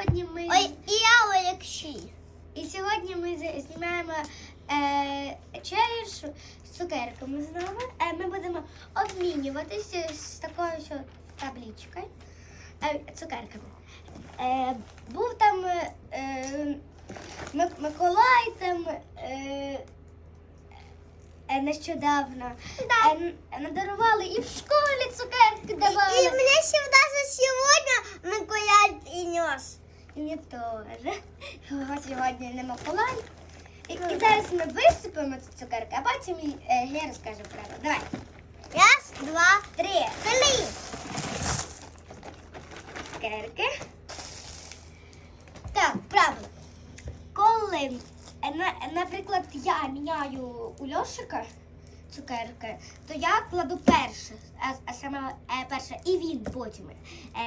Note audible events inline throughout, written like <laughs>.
сьогодні ми Ой, і я Олексій. і сьогодні ми знімаємо е, челендж з цукерками з нами. Е, ми будемо обмінюватися з такою що табличкою е, цукерками. Е, був там е, е, Миколай там. Е, е, Нещодавно Да. Е, надарували і в школі цукерки давали. мне сюда же сегодня Миколай принес. І мені теж. Сьогодні не Миколай. І, і зараз ми висипемо ці цукерки, а потім е, я розкажу про це. Давай. Раз, два, Три три. цукерки. Так, правило. Коли, е, на- наприклад, я міняю у Льошика цукерки, то я кладу перше, а, а саме е, перше, і він потім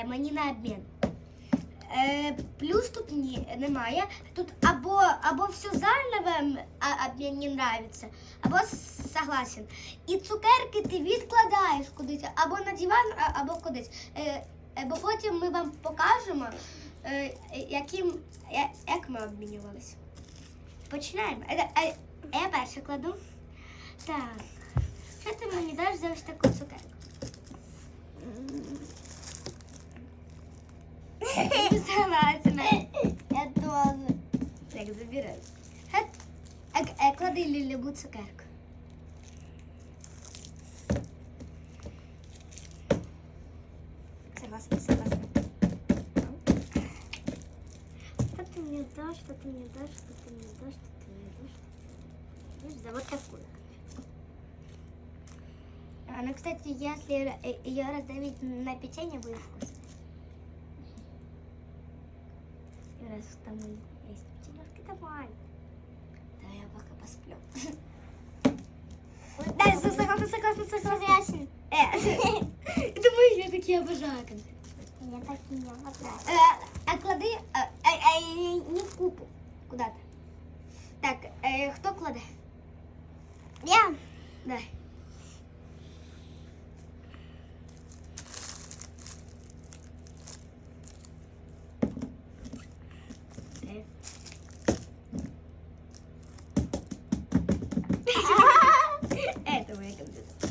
е, мені на обмін. Е, плюс тут немає. Тут або, або все заново м, а, обмін не нравится, або согласен. І цукерки ти відкладаєш кудись, або на диван, або кудись. Е, е, бо потім ми вам покажемо, яким, як ми обмінювалися. Починаємо. Я перше кладу. Так. Що ти мені даш за ось таку цукерку? Согласна. <laughs> Я тоже. Так, забирай. Клади лю- любу цукерку. Согласна, согласна. Что ты мне дашь, что ты мне дашь, что ты мне дашь, что ты мне дашь? Знаешь, за вот такую. Она, кстати, если ее раздавить на печенье, будет вкусно. Раз там есть печенежки, давай. Да, я пока посплю. Да, со- согласна, согласна, согласна. Э, <laughs> Думаю, я такие обожаю конфеты. Я так и не обожаю. Э, А клади, э, э, не в купу, куда-то. Так, хто кладе? Я. Давай. Э. Это моя конфета.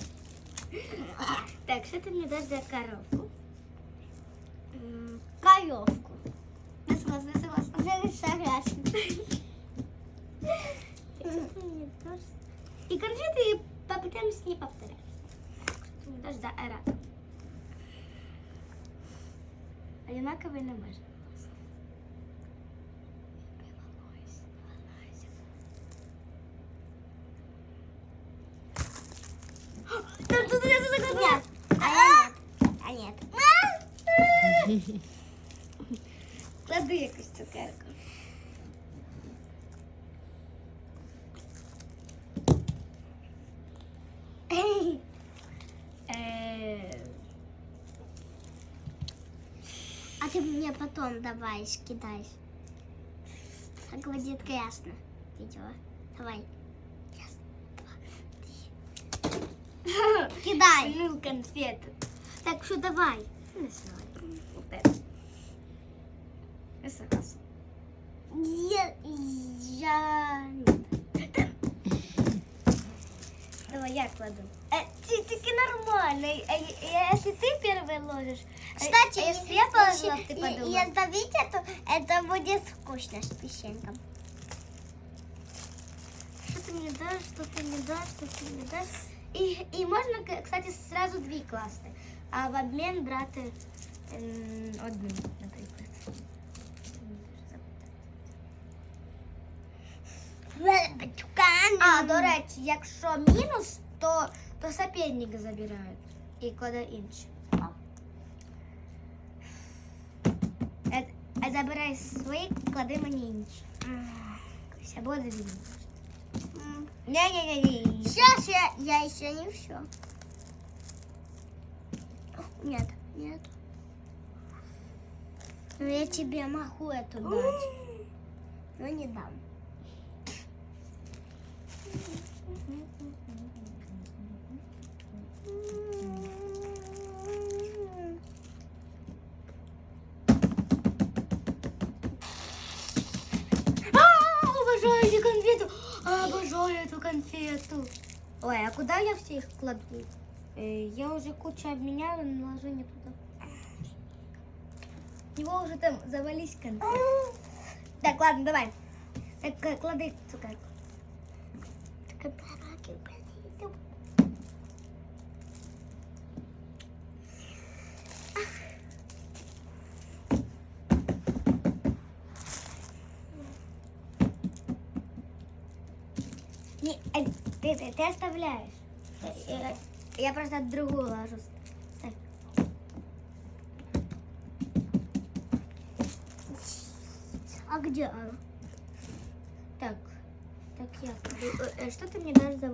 Так, что ты мне за коровку? Коровку. Я согласна, согласна. Согласна. И конфеты попытаемся не повторять. Дашь за арат? Одинаковые можна. Тут, тут, тут, тут, тут, Нет. А я нет. А нет. Клади якусь цукерку. А ты мне потом давай скидай. Так будет ясно. Видео. Давай. Раз, два, три. <laughs> Кидай. Ну, конфети. Так що давай. Не знаю. Вот это. Я. Я... Давай я кладу. Э, ты, таки нормально. Э, э, если ты первый ложишь. э, Кстати, а если я положила, ты подумай. Если давить это, это будет вкусно с печеньком. Что ты мне дашь, что ты мне дашь, что ты мне дашь. И, и можно, кстати, сразу дві класти, а в обмін брати ем, одну, наприклад. А, до речі, якщо мінус, то, то соперник забирають і кладе інші. Е, е, Забирай свої, клади мені інші. Ось, Або дві. М. Ні-ні-ні. Сейчас я, я еще не все. Нет, нет. Ну, я тебе могу эту дать. <gasps> Но не дам. А, обожаю Ой, а куда я все их кладу? Э, я уже кучу обменяла, но уже не туда. Его уже там завались конфеты. Так, ладно, давай. Так, э, клади цукерку. Не, э, ты, ты, ты оставляешь. Э, Я просто другую ложу. Так. А где она? Так. Так, я. Э, э, Что ты мне дашь за